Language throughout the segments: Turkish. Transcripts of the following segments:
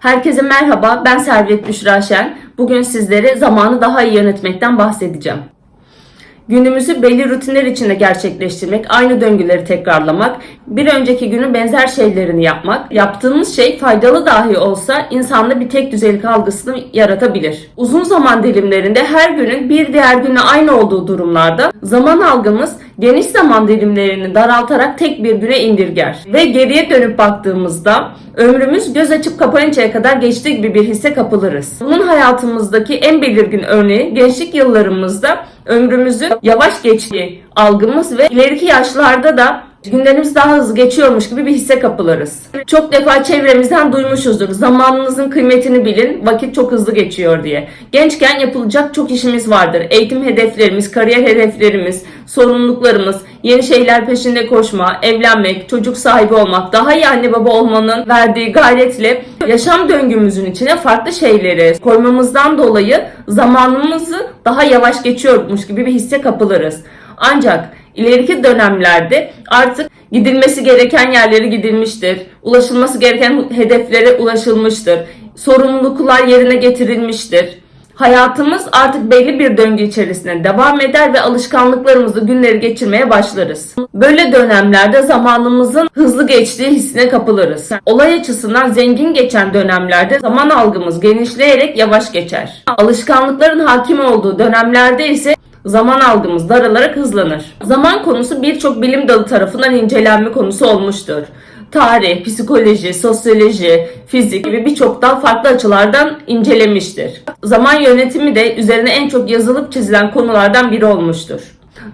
Herkese merhaba, ben Servet Büşra Şen. Bugün sizlere zamanı daha iyi yönetmekten bahsedeceğim. Günümüzü belli rutinler içinde gerçekleştirmek, aynı döngüleri tekrarlamak, bir önceki günün benzer şeylerini yapmak, yaptığımız şey faydalı dahi olsa insanda bir tek düzelik algısını yaratabilir. Uzun zaman dilimlerinde her günün bir diğer güne aynı olduğu durumlarda zaman algımız geniş zaman dilimlerini daraltarak tek bir güne indirger. Ve geriye dönüp baktığımızda ömrümüz göz açıp kapayıncaya kadar geçtiği gibi bir hisse kapılırız. Bunun hayatımızdaki en belirgin örneği gençlik yıllarımızda ömrümüzün yavaş geçtiği algımız ve ileriki yaşlarda da günlerimiz daha hızlı geçiyormuş gibi bir hisse kapılırız. Çok defa çevremizden duymuşuzdur. Zamanınızın kıymetini bilin, vakit çok hızlı geçiyor diye. Gençken yapılacak çok işimiz vardır. Eğitim hedeflerimiz, kariyer hedeflerimiz, sorumluluklarımız, yeni şeyler peşinde koşma, evlenmek, çocuk sahibi olmak, daha iyi anne baba olmanın verdiği gayretle yaşam döngümüzün içine farklı şeyleri koymamızdan dolayı zamanımızı daha yavaş geçiyormuş gibi bir hisse kapılırız. Ancak ileriki dönemlerde artık gidilmesi gereken yerleri gidilmiştir. Ulaşılması gereken hedeflere ulaşılmıştır. Sorumluluklar yerine getirilmiştir. Hayatımız artık belli bir döngü içerisinde devam eder ve alışkanlıklarımızı günleri geçirmeye başlarız. Böyle dönemlerde zamanımızın hızlı geçtiği hissine kapılırız. Olay açısından zengin geçen dönemlerde zaman algımız genişleyerek yavaş geçer. Alışkanlıkların hakim olduğu dönemlerde ise zaman algımız daralarak hızlanır. Zaman konusu birçok bilim dalı tarafından incelenme konusu olmuştur. Tarih, psikoloji, sosyoloji, fizik gibi birçok daha farklı açılardan incelemiştir. Zaman yönetimi de üzerine en çok yazılıp çizilen konulardan biri olmuştur.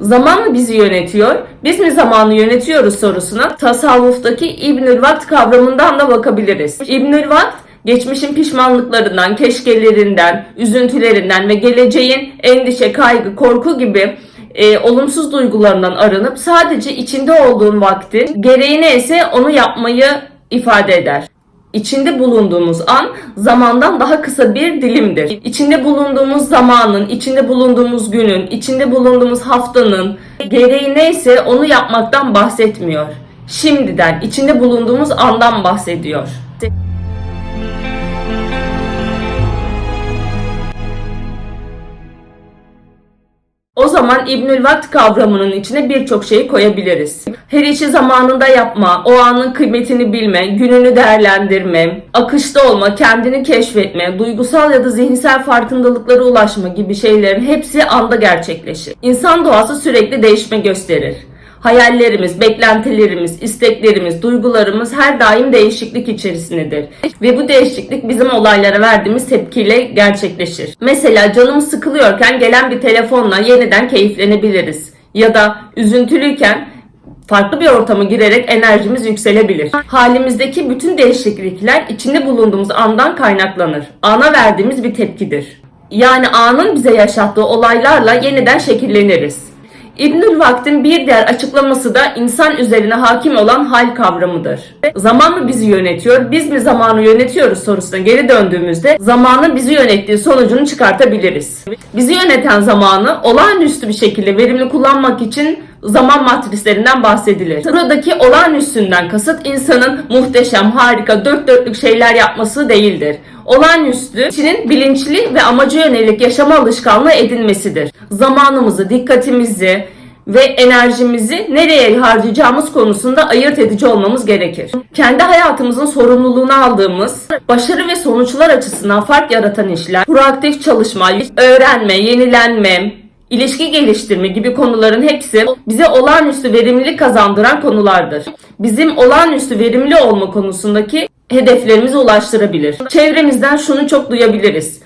Zaman mı bizi yönetiyor, biz mi zamanı yönetiyoruz sorusuna tasavvuftaki İbnül Vakt kavramından da bakabiliriz. İbnül Vakt geçmişin pişmanlıklarından, keşkelerinden, üzüntülerinden ve geleceğin endişe, kaygı, korku gibi e, olumsuz duygularından arınıp sadece içinde olduğun vaktin gereği neyse onu yapmayı ifade eder. İçinde bulunduğumuz an zamandan daha kısa bir dilimdir. İçinde bulunduğumuz zamanın, içinde bulunduğumuz günün, içinde bulunduğumuz haftanın gereği neyse onu yapmaktan bahsetmiyor. Şimdiden, içinde bulunduğumuz andan bahsediyor. O zaman İbnül Vakt kavramının içine birçok şeyi koyabiliriz. Her işi zamanında yapma, o anın kıymetini bilme, gününü değerlendirme, akışta olma, kendini keşfetme, duygusal ya da zihinsel farkındalıklara ulaşma gibi şeylerin hepsi anda gerçekleşir. İnsan doğası sürekli değişme gösterir. Hayallerimiz, beklentilerimiz, isteklerimiz, duygularımız her daim değişiklik içerisindedir. Ve bu değişiklik bizim olaylara verdiğimiz tepkiyle gerçekleşir. Mesela canımız sıkılıyorken gelen bir telefonla yeniden keyiflenebiliriz. Ya da üzüntülüyken farklı bir ortama girerek enerjimiz yükselebilir. Halimizdeki bütün değişiklikler içinde bulunduğumuz andan kaynaklanır. Ana verdiğimiz bir tepkidir. Yani anın bize yaşattığı olaylarla yeniden şekilleniriz. İbnül Vakt'in bir diğer açıklaması da insan üzerine hakim olan hal kavramıdır. Zaman mı bizi yönetiyor, biz mi zamanı yönetiyoruz sorusuna geri döndüğümüzde zamanın bizi yönettiği sonucunu çıkartabiliriz. Bizi yöneten zamanı olağanüstü bir şekilde verimli kullanmak için zaman matrislerinden bahsedilir. Buradaki olağanüstünden kasıt insanın muhteşem, harika, dört dörtlük şeyler yapması değildir. Olağanüstü kişinin bilinçli ve amaca yönelik yaşama alışkanlığı edinmesidir. Zamanımızı, dikkatimizi ve enerjimizi nereye harcayacağımız konusunda ayırt edici olmamız gerekir. Kendi hayatımızın sorumluluğunu aldığımız, başarı ve sonuçlar açısından fark yaratan işler, proaktif çalışma, öğrenme, yenilenme, İlişki geliştirme gibi konuların hepsi bize olağanüstü verimlilik kazandıran konulardır. Bizim olağanüstü verimli olma konusundaki hedeflerimize ulaştırabilir. Çevremizden şunu çok duyabiliriz.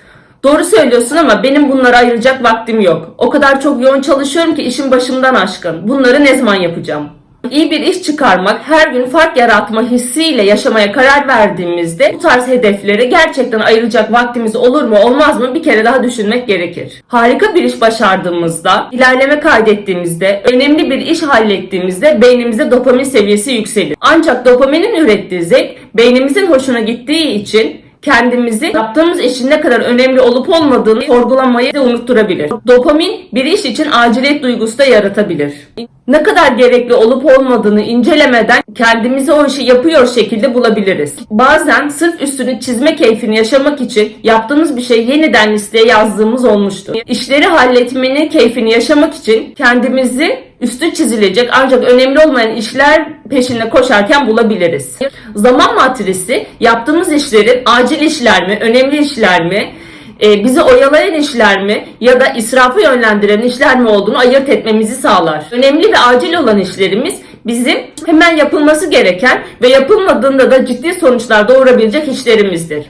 Doğru söylüyorsun ama benim bunlara ayıracak vaktim yok. O kadar çok yoğun çalışıyorum ki işim başımdan aşkın. Bunları ne zaman yapacağım? İyi bir iş çıkarmak, her gün fark yaratma hissiyle yaşamaya karar verdiğimizde bu tarz hedeflere gerçekten ayıracak vaktimiz olur mu olmaz mı bir kere daha düşünmek gerekir. Harika bir iş başardığımızda, ilerleme kaydettiğimizde, önemli bir iş hallettiğimizde beynimizde dopamin seviyesi yükselir. Ancak dopaminin ürettiği zevk beynimizin hoşuna gittiği için kendimizi yaptığımız işin ne kadar önemli olup olmadığını sorgulamayı da unutturabilir. Dopamin bir iş için aciliyet duygusu da yaratabilir. Ne kadar gerekli olup olmadığını incelemeden kendimizi o işi yapıyor şekilde bulabiliriz. Bazen sırf üstünü çizme keyfini yaşamak için yaptığımız bir şey yeniden listeye yazdığımız olmuştur. İşleri halletmenin keyfini yaşamak için kendimizi üstü çizilecek ancak önemli olmayan işler peşinde koşarken bulabiliriz. Zaman matrisi yaptığımız işlerin acil işler mi, önemli işler mi, e, bizi oyalayan işler mi ya da israfı yönlendiren işler mi olduğunu ayırt etmemizi sağlar. Önemli ve acil olan işlerimiz bizim hemen yapılması gereken ve yapılmadığında da ciddi sonuçlar doğurabilecek işlerimizdir.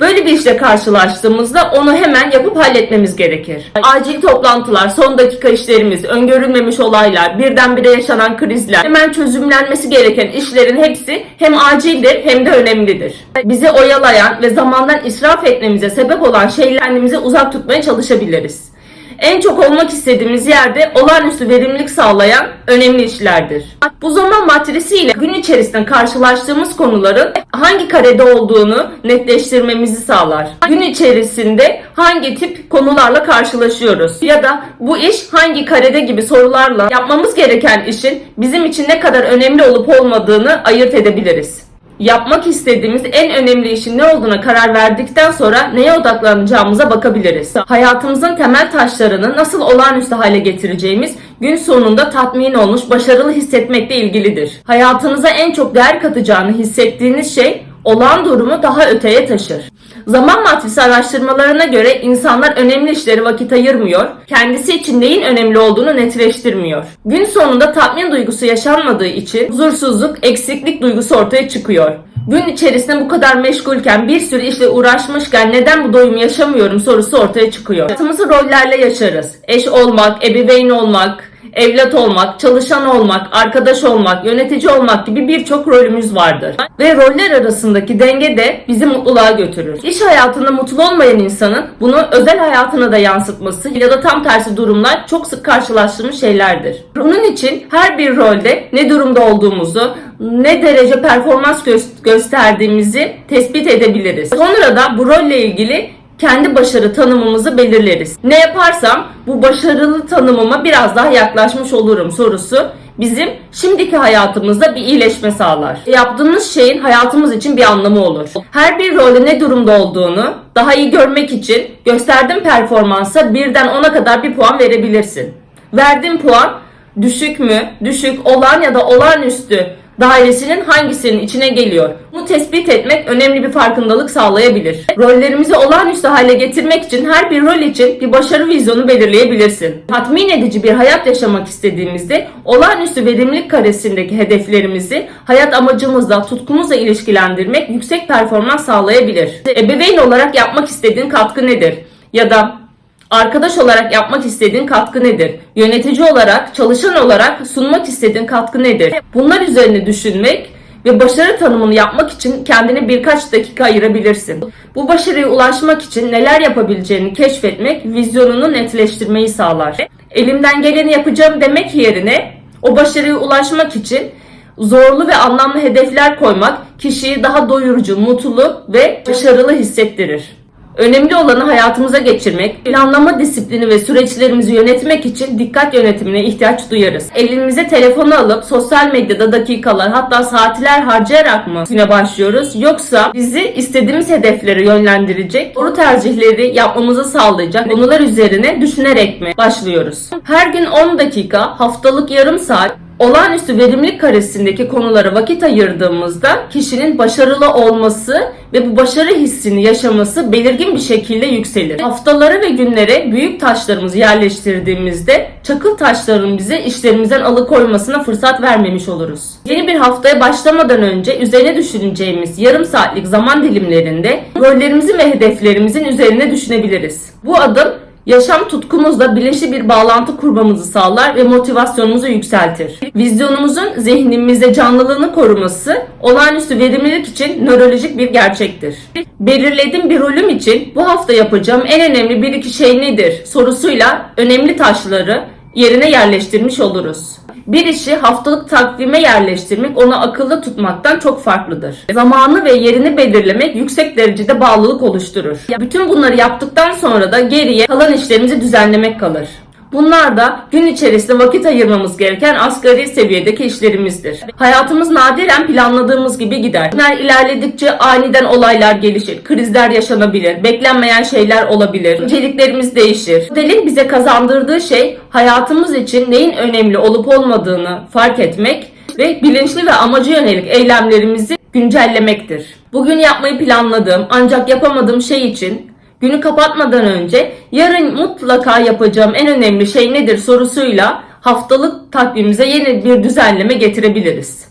Böyle bir işle karşılaştığımızda onu hemen yapıp halletmemiz gerekir. Acil toplantılar, son dakika işlerimiz, öngörülmemiş olaylar, birdenbire yaşanan krizler, hemen çözümlenmesi gereken işlerin hepsi hem acildir hem de önemlidir. Bizi oyalayan ve zamandan israf etmemize sebep olan şeylerimizi uzak tutmaya çalışabiliriz. En çok olmak istediğimiz yerde olağanüstü verimlilik sağlayan önemli işlerdir. Bu zaman matrisiyle gün içerisinde karşılaştığımız konuların hangi karede olduğunu netleştirmemizi sağlar. Gün içerisinde hangi tip konularla karşılaşıyoruz ya da bu iş hangi karede gibi sorularla yapmamız gereken işin bizim için ne kadar önemli olup olmadığını ayırt edebiliriz yapmak istediğimiz en önemli işin ne olduğuna karar verdikten sonra neye odaklanacağımıza bakabiliriz. Hayatımızın temel taşlarını nasıl olağanüstü hale getireceğimiz gün sonunda tatmin olmuş, başarılı hissetmekle ilgilidir. Hayatınıza en çok değer katacağını hissettiğiniz şey olağan durumu daha öteye taşır. Zaman matrisi araştırmalarına göre insanlar önemli işlere vakit ayırmıyor, kendisi için neyin önemli olduğunu netleştirmiyor. Gün sonunda tatmin duygusu yaşanmadığı için huzursuzluk, eksiklik duygusu ortaya çıkıyor. Gün içerisinde bu kadar meşgulken bir sürü işle uğraşmışken neden bu doyumu yaşamıyorum sorusu ortaya çıkıyor. Hayatımızı rollerle yaşarız. Eş olmak, ebeveyn olmak, evlat olmak, çalışan olmak, arkadaş olmak, yönetici olmak gibi birçok rolümüz vardır. Ve roller arasındaki denge de bizi mutluluğa götürür. İş hayatında mutlu olmayan insanın bunu özel hayatına da yansıtması ya da tam tersi durumlar çok sık karşılaştığımız şeylerdir. Bunun için her bir rolde ne durumda olduğumuzu, ne derece performans gö- gösterdiğimizi tespit edebiliriz. Sonra da bu rolle ilgili kendi başarı tanımımızı belirleriz. Ne yaparsam bu başarılı tanımıma biraz daha yaklaşmış olurum sorusu bizim şimdiki hayatımızda bir iyileşme sağlar. Yaptığımız şeyin hayatımız için bir anlamı olur. Her bir rolde ne durumda olduğunu daha iyi görmek için gösterdiğin performansa birden 10'a kadar bir puan verebilirsin. Verdiğin puan düşük mü, düşük, olan ya da olağanüstü dairesinin hangisinin içine geliyor? Bunu tespit etmek önemli bir farkındalık sağlayabilir. Rollerimizi olağanüstü hale getirmek için her bir rol için bir başarı vizyonu belirleyebilirsin. Tatmin edici bir hayat yaşamak istediğimizde olağanüstü verimlilik karesindeki hedeflerimizi hayat amacımızla, tutkumuzla ilişkilendirmek yüksek performans sağlayabilir. Ebeveyn olarak yapmak istediğin katkı nedir? Ya da Arkadaş olarak yapmak istediğin katkı nedir? Yönetici olarak, çalışan olarak sunmak istediğin katkı nedir? Bunlar üzerine düşünmek ve başarı tanımını yapmak için kendine birkaç dakika ayırabilirsin. Bu başarıya ulaşmak için neler yapabileceğini keşfetmek vizyonunu netleştirmeyi sağlar. Elimden geleni yapacağım demek yerine o başarıya ulaşmak için zorlu ve anlamlı hedefler koymak kişiyi daha doyurucu, mutlu ve başarılı hissettirir. Önemli olanı hayatımıza geçirmek, planlama disiplini ve süreçlerimizi yönetmek için dikkat yönetimine ihtiyaç duyarız. Elimize telefonu alıp sosyal medyada dakikalar hatta saatler harcayarak mı güne başlıyoruz? Yoksa bizi istediğimiz hedeflere yönlendirecek, doğru tercihleri yapmamızı sağlayacak konular üzerine düşünerek mi başlıyoruz? Her gün 10 dakika, haftalık yarım saat olağanüstü verimlilik karesindeki konulara vakit ayırdığımızda kişinin başarılı olması ve bu başarı hissini yaşaması belirgin bir şekilde yükselir. Haftaları ve günlere büyük taşlarımızı yerleştirdiğimizde çakıl taşların bizi işlerimizden alıkoymasına fırsat vermemiş oluruz. Yeni bir haftaya başlamadan önce üzerine düşüneceğimiz yarım saatlik zaman dilimlerinde rollerimizin ve hedeflerimizin üzerine düşünebiliriz. Bu adım yaşam tutkumuzla bilinçli bir bağlantı kurmamızı sağlar ve motivasyonumuzu yükseltir. Vizyonumuzun zihnimizde canlılığını koruması olağanüstü verimlilik için nörolojik bir gerçektir. Belirlediğim bir rolüm için bu hafta yapacağım en önemli bir iki şey nedir sorusuyla önemli taşları yerine yerleştirmiş oluruz. Bir işi haftalık takvime yerleştirmek onu akılda tutmaktan çok farklıdır. Zamanı ve yerini belirlemek yüksek derecede bağlılık oluşturur. Bütün bunları yaptıktan sonra da geriye kalan işlerimizi düzenlemek kalır. Bunlar da gün içerisinde vakit ayırmamız gereken asgari seviyedeki işlerimizdir. Hayatımız nadiren planladığımız gibi gider. Günler ilerledikçe aniden olaylar gelişir, krizler yaşanabilir, beklenmeyen şeyler olabilir, önceliklerimiz değişir. Modelin bize kazandırdığı şey hayatımız için neyin önemli olup olmadığını fark etmek ve bilinçli ve amacı yönelik eylemlerimizi güncellemektir. Bugün yapmayı planladığım ancak yapamadığım şey için günü kapatmadan önce yarın mutlaka yapacağım en önemli şey nedir sorusuyla haftalık takvimimize yeni bir düzenleme getirebiliriz.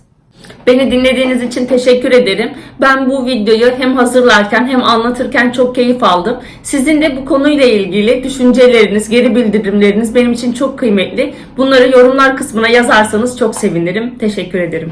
Beni dinlediğiniz için teşekkür ederim. Ben bu videoyu hem hazırlarken hem anlatırken çok keyif aldım. Sizin de bu konuyla ilgili düşünceleriniz, geri bildirimleriniz benim için çok kıymetli. Bunları yorumlar kısmına yazarsanız çok sevinirim. Teşekkür ederim.